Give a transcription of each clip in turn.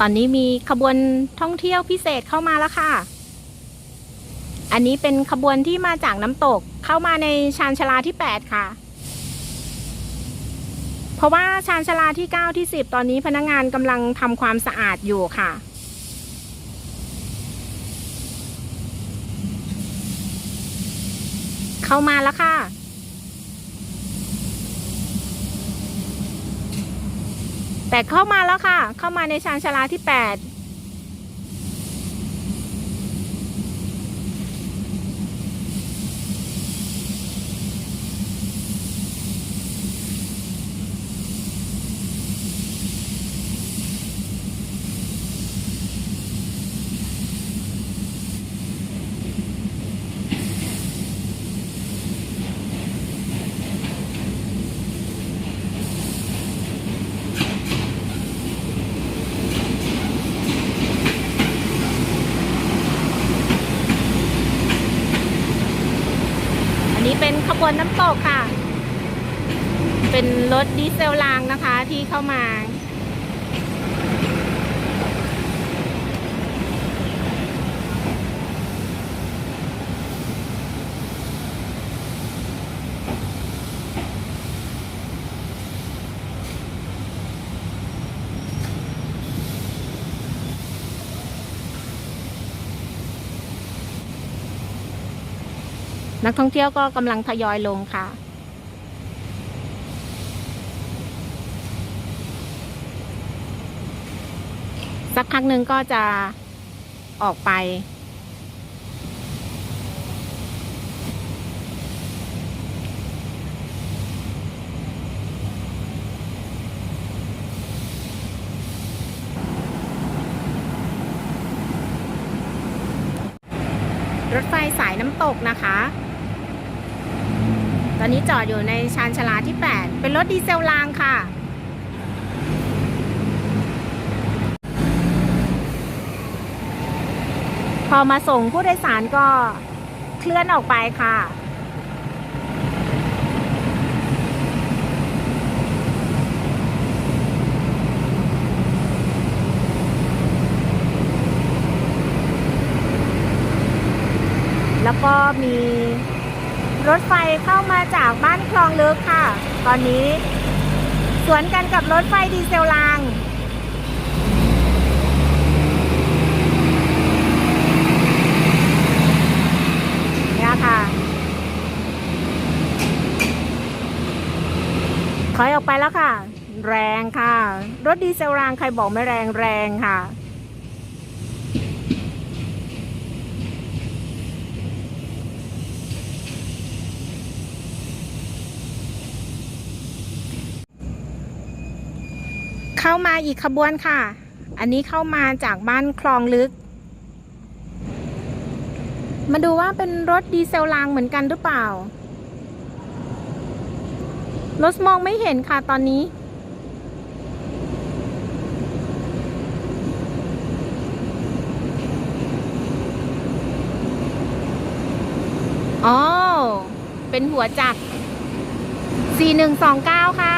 ตอนนี้มีขบวนท่องเที่ยวพิเศษเข้ามาแล้วค่ะ อันนี้เป็นขบวนที่มาจากน้ำตกเข้ามาในชานชาลาที่ 8 ค่ะ เพราะว่าชานชาลาที่ 9 ที่ 10 ตอนนี้พนักงานกำลังทำความสะอาดอยู่ค่ะเข้ามาแล้วค่ะ แต่เข้ามาแล้วค่ะ เข้ามาในชานชาลาที่ 8 เป็นขบวนน้ำตกค่ะ เป็นรถดีเซลรางนะคะที่เข้ามา นักท่องเที่ยวก็กำลังทยอยลงค่ะ สักพักหนึ่งก็จะออกไป รถไฟสายน้ำตกนะคะ ตอนนี้จอดอยู่ในชานชลาที่ 8 เป็นรถดีเซลรางค่ะ พอมาส่งผู้โดยสารก็เคลื่อนออกไปค่ะแล้วก็มี รถไฟเข้ามาจากบ้านคลองเลึกค่ะ ตอนนี้ สวนกันกับรถไฟดีเซลรางเนี่ยค่ะ ถอยออกไปแล้วค่ะ แรงค่ะ รถดีเซลรางใครบอกไม่แรงแรงค่ะ เข้ามาอีกขบวนค่ะ อันนี้เข้ามาจากบ้านคลองลึก มาดูว่าเป็นรถดีเซลรางเหมือนกันหรือเปล่า รถมองไม่เห็นค่ะตอนนี้ อ๋อ เป็นหัวจักร4129 ค่ะ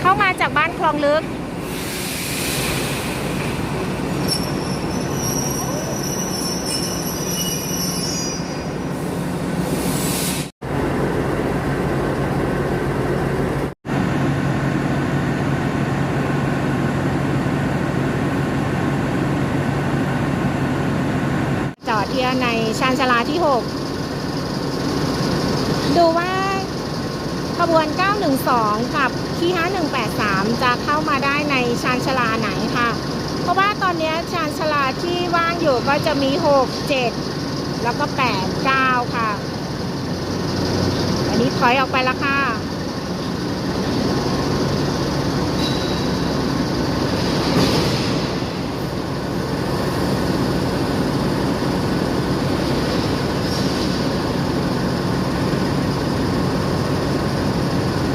เข้ามาจากบ้านคล องลึก จอดเที่ยวในชานชาลาที่ 6 ดูว่า ขบวน 912 กับที่5183 จะเข้ามาได้ในชานชาลาไหนค่ะ เพราะว่าตอนนี้ชานชาลาที่ว่างอยู่ก็จะมี 6 7 แล้วก็ 8 9 ค่ะ อันนี้ถอยออกไปแล้วค่ะ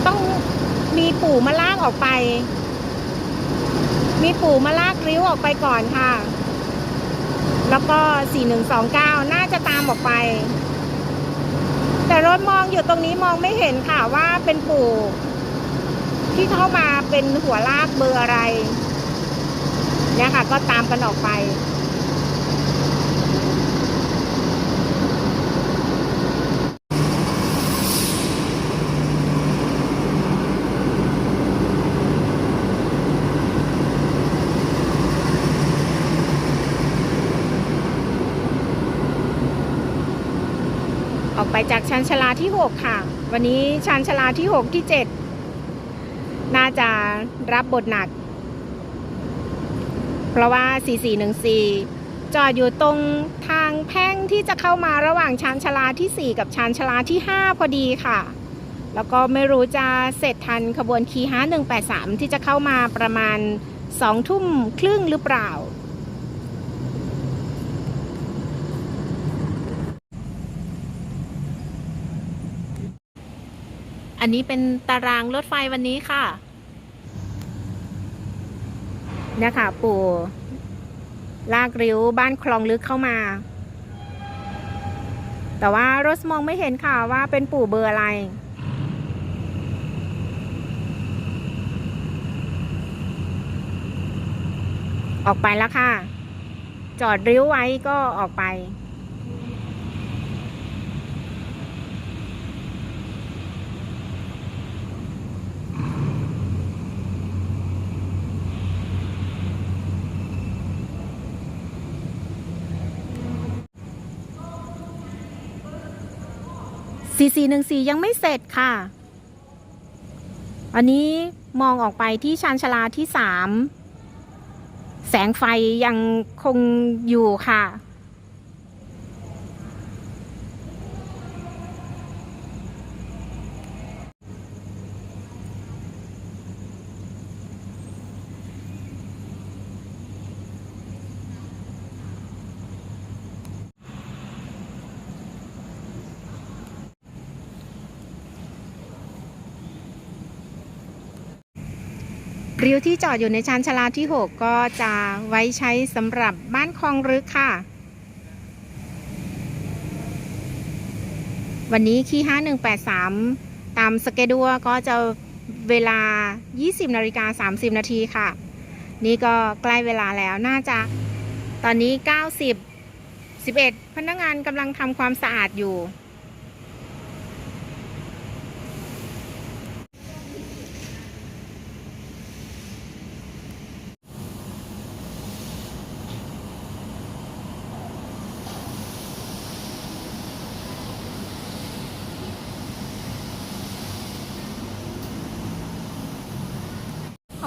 ต้องมี ปู่มาลากออกไป มีปู่มาลากริ้วออกไปก่อนค่ะ แล้วก็ 4129 น่าจะตามออกไป แต่รถมองอยู่ตรงนี้มองไม่เห็นค่ะว่าเป็นปู่ที่เข้ามาเป็นหัวลากเบอร์อะไรเนี่ยค่ะ ก็ตามกันออกไป ไปจากชานชาลาที่ 6 ค่ะ วันนี้ชานชาลาที่ 6 ที่ 7 น่าจะรับบทหนัก เพราะว่า 4414 จอดอยู่ตรงทางแพ่งที่จะเข้ามาระหว่างชานชาลาที่ 4 กับชานชาลาที่ 5 พอดีค่ะ แล้วก็ไม่รู้จะเสร็จทันขบวนคีฮา183 ที่จะเข้ามาประมาณ 2 ทุ่มครึ่งหรือเปล่า อันนี้เป็นตารางรถไฟวันนี้ค่ะเนี่ยค่ะปู่ลากริ้วบ้านคลองลึกเข้ามา แต่ว่ารถมองไม่เห็นค่ะว่าเป็นปู่เบอร์อะไร ออกไปแล้วค่ะ จอดริ้วไว้ก็ออกไป 4414 ยังไม่เสร็จค่ะ อันนี้มองออกไปที่ชานชาลาที่ 3 แสงไฟยังคงอยู่ค่ะ ริ้วที่จอดอยู่ในชานชาลาที่ 6 ก็จะไว้ใช้สำหรับบ้านคลองรึกค่ะ วันนี้คี5183 ตามสเกดูก็จะเวลา 20นาฬิกา30 นาทีค่ะ นี่ก็ใกล้เวลาแล้วน่าจะตอนนี้ 90 11 พนักงานกำลังทำความสะอาดอยู่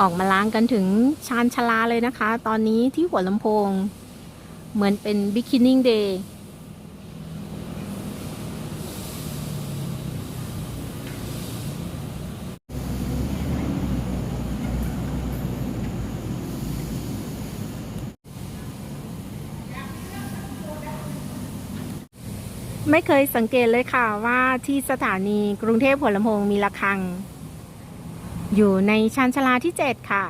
ออกมาล้างกันถึงชานชาลาเลยนะคะ ตอนนี้ที่หัวลำโพง เหมือนเป็น beginning day ไม่เคยสังเกตเลยค่ะว่าที่สถานีกรุงเทพหัวลำโพงมีระฆัง อยู่ในชานชาลาที่ 7 ค่ะ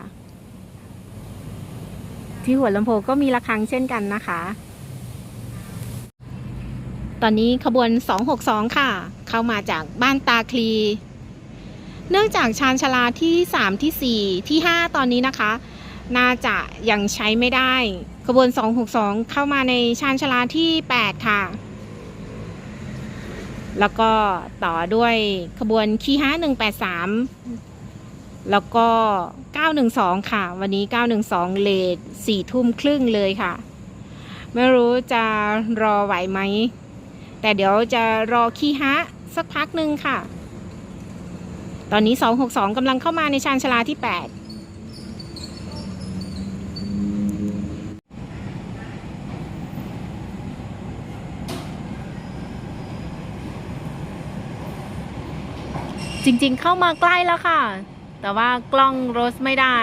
ที่หัวลำโพงก็มีระฆังเช่นกันนะคะ ตอนนี้ขบวน 262 ค่ะ เข้ามาจากบ้านตาคลี เนื่องจากชานชาลาที่ 3 ที่ 4 ที่ 5 ตอนนี้นะคะ น่าจะยังใช้ไม่ได้ ขบวน 262 เข้ามาในชานชาลาที่ 8 ค่ะแล้วก็ต่อด้วยขบวนคีห้า183แแล้วก็ 912 ค่ะ วันนี้ 912 เลท4ทุ่มครึ่งเลยค่ะ ไม่รู้จะรอไหวไหม แต่เดี๋ยวจะรอคีฮะสักพักหนึ่งค่ะ ตอนนี้ 262กำลังเข้ามาในชานชาลาที่ 8จริงๆ เข้ามาใกล้แล้วค่ะ แต่ว่ากล้องรถไม่ได้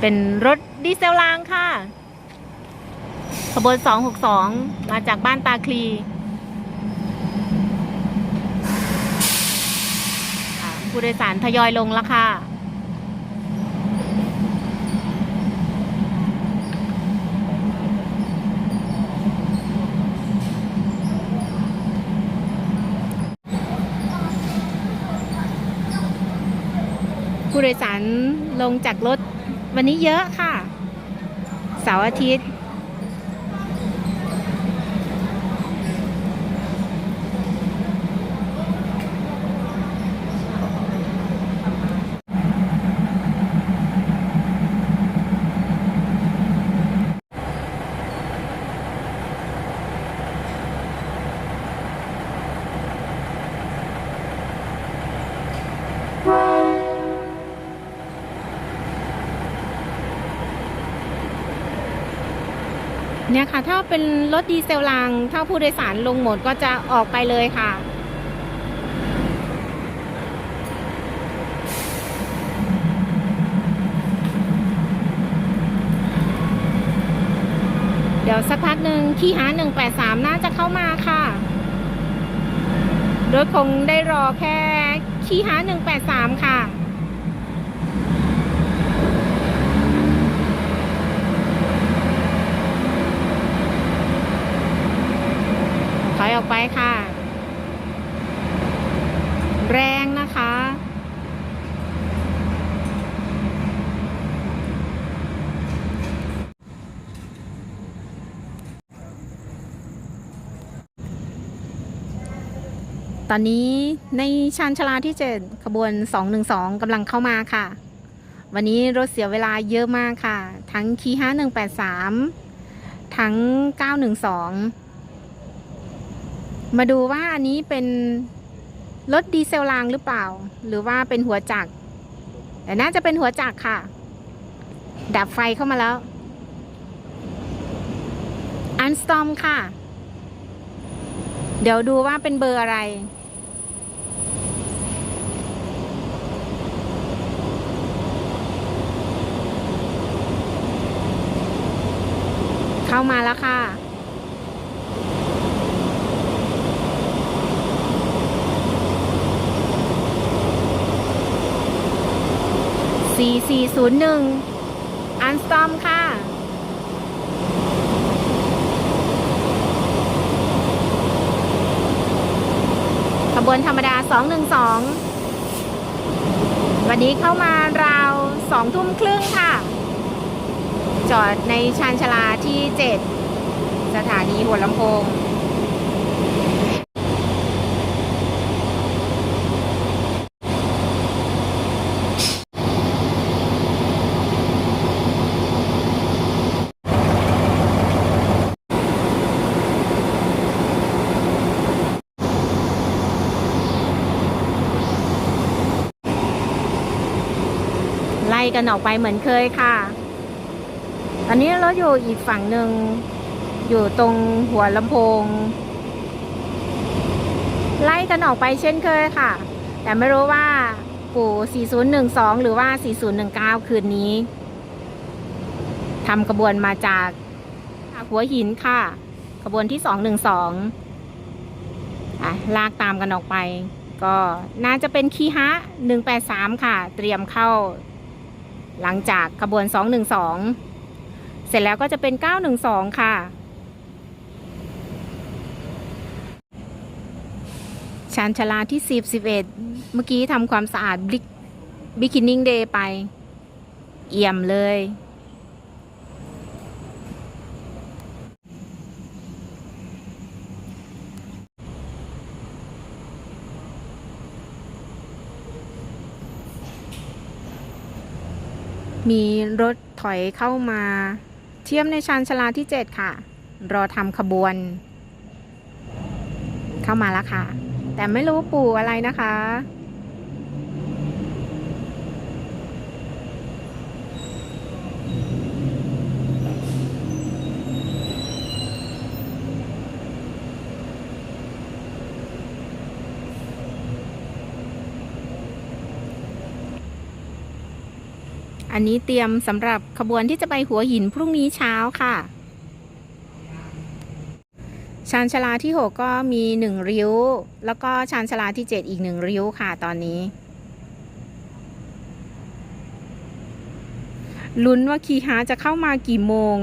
เป็นรถดีเซลรางค่ะ ขบวน 262 มาจากบ้านตาคลีผู้โดยสารทยอยลงแล้วค่ะ ดยสารลงจากรถวันนี้เยอะค่ะ เสาร์อาทิตย์ เนี่ยค่ะ ถ้าเป็นรถดีเซลราง ถ้าผู้โดยสารลงหมดก็จะออกไปเลยค่ะเดี๋ยวสักพักหนึ่งขี่หา183 น่าจะเข้ามาค่ะรถคงได้รอแค่ขี่หา183 ค่ะ อยออกไปค่ะ แรงนะคะ ตอนนี้ในชานชลาที่ 7 ขบวน 212กำลังเข้ามาค่ะ วันนี้รถเสียเวลาเยอะมากค่ะ ทั้งคี5183 ทั้ง 912 มาดูว่าอันนี้เป็นรถดีเซลรางหรือเปล่า หรือว่าเป็นหัวจักรแต่น่าจะเป็นหัวจักรค่ะ ดับไฟเข้ามาแล้ว อันสตอมค่ะ เดี๋ยวดูว่าเป็นเบอร์อะไร เข้ามาแล้วค่ะ 4401 อันสตอมค่ะ ขบวนธรรมดา 212 วันนี้เข้ามาราวสองทุ่มครึ่งค่ะ จอดในชานชาลาที่ 7 สถานีหัวลำโพง กันออกไปเหมือนเคยค่ะ ตอนนี้เรถอยู่อีกฝั่งหนึ่ง อยู่ตรงหัวลำโพง ไล่กันออกไปเช่นเคยค่ะ แต่ไม่รู้ว่าปู่4012 หรือว่า 4019 คืนนี้ทำกระบวนมาจากหัวหินค่ะขบวนที่ 212อะลากตามกันออกไปก็น่าจะเป็นคีฮะ 183 ค่ะ เตรียมเข้า หลังจากขบวน 212 เสร็จแล้วก็จะเป็น 912 ค่ะ ชานชาลาที่ 10 11 เมื่อกี้ทำความสะอาดบิ๊กบิ๊กินนิ่งเดย์ไป เอี่ยมเลย มีรถถอยเข้ามาเทียมในชานชลาที่ 7 ค่ะ รอทำขบวน เข้ามาแล้วค่ะ แต่ไม่รู้ปู่อะไรนะคะ อันนี้เตรียมสำหรับขบวนที่จะไปหัวหินพรุ่งนี้เช้าค่ะ ชานชาลาที่ 6 ก็มีหนึ่งริ้ว แล้วก็ชานชาลาที่ 7 อีกหนึ่งริ้วค่ะตอนนี้ลุ้นว่าคีฮาจะเข้ามากี่โมง